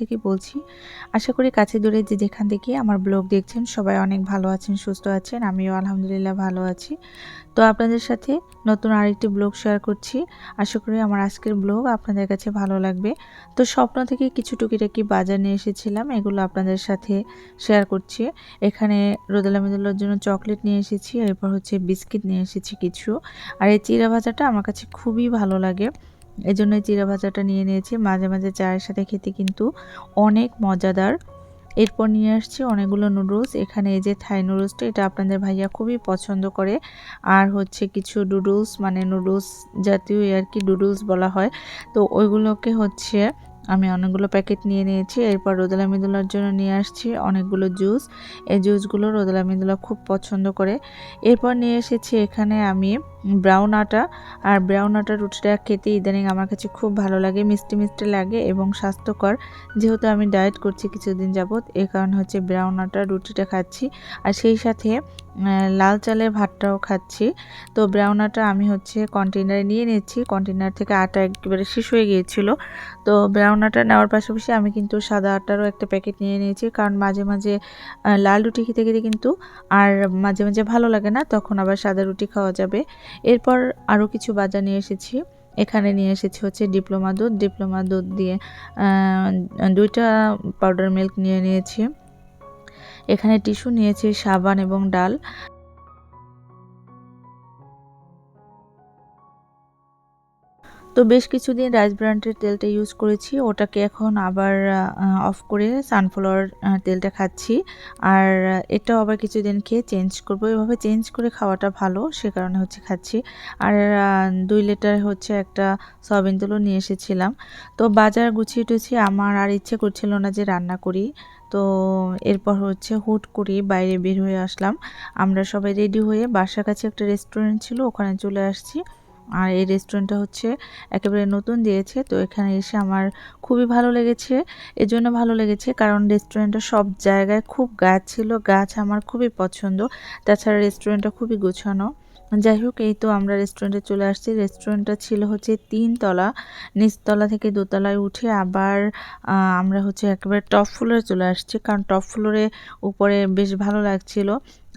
থেকে বলছি, আশা করি কাছে দূরে যে যেখান থেকে আমার ব্লগ দেখছেন সবাই অনেক ভালো আছেন, সুস্থ আছেন, আমিও আলহামদুলিল্লাহ ভালো আছি। তো আপনাদের সাথে নতুন আরেকটি ব্লগ শেয়ার করছি, আশা করি আমার আজকের ব্লগ আপনাদের কাছে ভালো লাগবে। তো স্বপ্ন থেকে কিছু টুকিটাকি বাজার নিয়ে এসেছিলাম, এগুলো আপনাদের সাথে শেয়ার করছি। এখানে রোদেলা মেদুলার জন্য চকলেট নিয়ে এসেছি, এরপর হচ্ছে বিস্কিট নিয়ে এসেছি কিছু। আর এই চিরা ভাজাটা আমার কাছে খুবই ভালো লাগে। এই জন্য চিরা ভাজাটা নিয়ে নিয়েছি। মাঝে মাঝে চায়ের সাথে খেতে কিন্তু অনেক মজাদার। এরপর নিয়ে আসছি অনেকগুলো নুডলস। এখানে এই যে থাই নুডলসটা, এটা আপনাদের ভাইয়া খুবই পছন্দ করে। আর হচ্ছে কিছু ডুডলস মানে নুডলস জাতীয় আর কি ডুডলস বলা হয়। তো ওইগুলোকে হচ্ছে আমি অনেকগুলো প্যাকেট নিয়ে নিয়েছি। এরপর রোদেলা মিদুলার জন্য নিয়ে আসছি অনেকগুলো জুস। এই জুসগুলো রোদেলা মিদুলা খুব পছন্দ করে। এরপর নিয়ে এসেছি এখানে আমি ব্রাউন আটা। আর ব্রাউন আটা রুটিটা খেতে ইদানিং আমার কাছে খুব ভালো লাগে, মিষ্টি মিষ্টি লাগে এবং স্বাস্থ্যকর। যেহেতু আমি ডায়েট করছি কিছুদিন যাবৎ, এ কারণে হচ্ছে ব্রাউন আটা রুটিটা খাচ্ছি। আর সেই সাথে লাল চালের ভাতটাও খাচ্ছি। তো ব্রাউন আটা আমি হচ্ছে কন্টেনারে নিয়ে নিচ্ছি কন্টেনার থেকে আটা একেবারে শেষ হয়ে গিয়েছিল। তো ব্রাউন আটা নেওয়ার পাশাপাশি আমি কিন্তু সাদা আটারও একটা প্যাকেট নিয়ে নিয়েছি। কারণ মাঝে মাঝে লাল রুটি খেতে খেতে কিন্তু আর মাঝে মাঝে ভালো লাগে না, তখন আবার সাদা রুটি খাওয়া যাবে। এরপর আরও কিছু বাজার নিয়ে এসেছি। এখানে নিয়ে এসেছি হচ্ছে ডিপ্লোমা দুধ। ডিপ্লোমা দুধ দিয়ে দুইটা পাউডার মিল্ক নিয়ে নিয়েছি। এখানে টিস্যু নিয়েছি, সাবান এবং ডাল। তো বেশ কিছুদিন রাইস ব্র্যান্ডের তেলটা ইউজ করেছি। ওটাকে এখন আবার অফ করে সানফ্লাওয়ার তেলটা খাচ্ছি। আর এটাও আবার কিছুদিন খেয়ে চেঞ্জ করব। এভাবে চেঞ্জ করে খাওয়াটা ভালো, সে কারণে হচ্ছে খাচ্ছি। আর দুই লিটার হচ্ছে একটা সয়াবিন তেলও নিয়ে এসেছিলাম। তো বাজার গুছিয়ে টুছিয়ে আমার আর ইচ্ছে করছিল না যে রান্না করি। তো এরপর হচ্ছে হুট করি বাইরে বের হয়ে আসলাম। আমরা সবাই রেডি হয়ে বাসার কাছে একটা রেস্টুরেন্ট ছিল, ওখানে চলে আসছি। আর এই রেস্টুরেন্টটা হচ্ছে একেবারে নতুন দিয়েছে, তো এখানে এসে আমার খুবই ভালো লেগেছে। এজন্য ভালো লেগেছে কারণ রেস্টুরেন্টটা সব জায়গায় খুব গাছ ছিল, গাছ আমার খুবই পছন্দ। তাছাড়া রেস্টুরেন্টটা খুবই গোছানো। যাই হোক এই তো আমরা রেস্টুরেন্টে চলে আসছি। রেস্টুরেন্টটা ছিল হচ্ছে তিনতলা। নিচতলা থেকে দোতলায় উঠে আবার আমরা হচ্ছে একেবারে টপ ফ্লোরে চলে আসছি। কারণ টপ ফ্লোরে উপরে বেশ ভালো লাগছিল।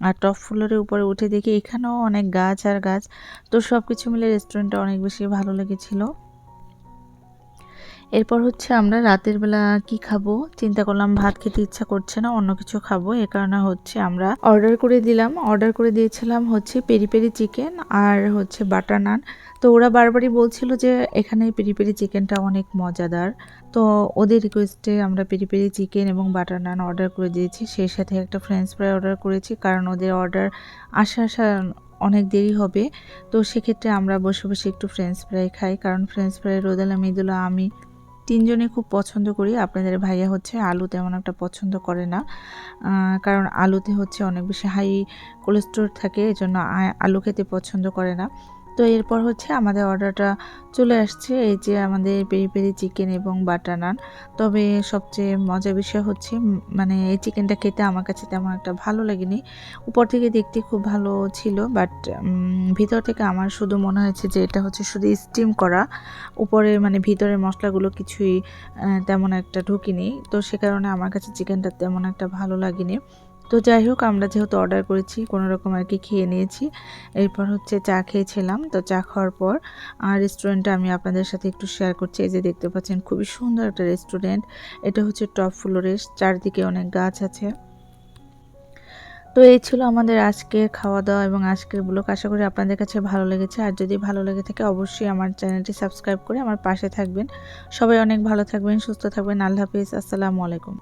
আর টপ ফ্লোরের উপরে উঠে দেখি এখানেও অনেক গাছ আর গাছ। তো সব কিছু মিলে রেস্টুরেন্টটা অনেক বেশি ভালো লেগেছিলো। এরপর হচ্ছে আমরা রাতের বেলা কি খাব? চিন্তা করলাম ভাত খেতে ইচ্ছা করছে না, অন্য কিছু খাব। এ কারণে হচ্ছে আমরা অর্ডার করে দিলাম। অর্ডার করে দিয়েছিলাম হচ্ছে পেরি পেরি চিকেন আর হচ্ছে বাটার নান। তো ওরা বারবারই বলছিল যে এখানে পেরি পেরি চিকেনটা অনেক মজাদার। তো ওদের রিকোয়েস্টে আমরা পেরি পেরি চিকেন এবং বাটার নান অর্ডার করে দিয়েছি। সেই সাথে একটা ফ্রেঞ্চ ফ্রাই অর্ডার করেছি কারণ ওদের অর্ডার আসা আসা অনেক দেরি হবে। তো সেক্ষেত্রে আমরা বসে বসে একটু ফ্রেঞ্চ ফ্রাই খাই। কারণ ফ্রেঞ্চ ফ্রাই রোদালা মেদুলা আমি তিনজনে খুব পছন্দ করি। আপনাদের ভাইয়া হচ্ছে আলু তেমন একটা পছন্দ করে না। কারণ আলুতে হচ্ছে অনেক বেশি হাই কোলেস্ট্রল থাকে, এজন্য আলু খেতে পছন্দ করে না। তো এরপর হচ্ছে আমাদের অর্ডারটা চলে আসছে, এই যে আমাদের পেরি পেরি চিকেন এবং বাটার নান। তবে সবচেয়ে মজার বিষয় হচ্ছে মানে এই চিকেনটা খেতে আমার কাছে তেমন একটা ভালো লাগেনি। উপর থেকে দেখতে খুব ভালো ছিল, বাট ভিতর থেকে আমার শুধু মনে হয়েছে যে এটা হচ্ছে শুধু স্টিম করা। উপরে মানে ভিতরে মশলাগুলো কিছুই তেমন একটা ঢুকিনি। তো সে কারণে আমার কাছে চিকেনটা তেমন একটা ভালো লাগেনি। তো যাই হোক, আমরা যেহেতু অর্ডার করেছি, কোনো রকম আর কি খেয়ে নিয়েছি। এরপর হচ্ছে চা খেয়েছিলাম, তো চা খাওয়ার পর আর রেস্টুরেন্টটা আমি আপনাদের সাথে একটু শেয়ার করছি। এই যে দেখতে পাচ্ছেন, খুবই সুন্দর একটা রেস্টুরেন্ট এটা হচ্ছে টপ ফ্লোরের চারদিকে অনেক গাছ আছে। তো এই ছিল আমাদের আজকের খাওয়া দাওয়া এবং আজকের ব্লগ আশা করি আপনাদের কাছে ভালো লেগেছে। আর যদি ভালো লেগে থাকে, অবশ্যই আমার চ্যানেলটি সাবস্ক্রাইব করে আমার পাশে থাকবেন। সবাই অনেক ভালো থাকবেন, সুস্থ থাকবেন। আল্লাহ হাফিজ। আসসালামু আলাইকুম।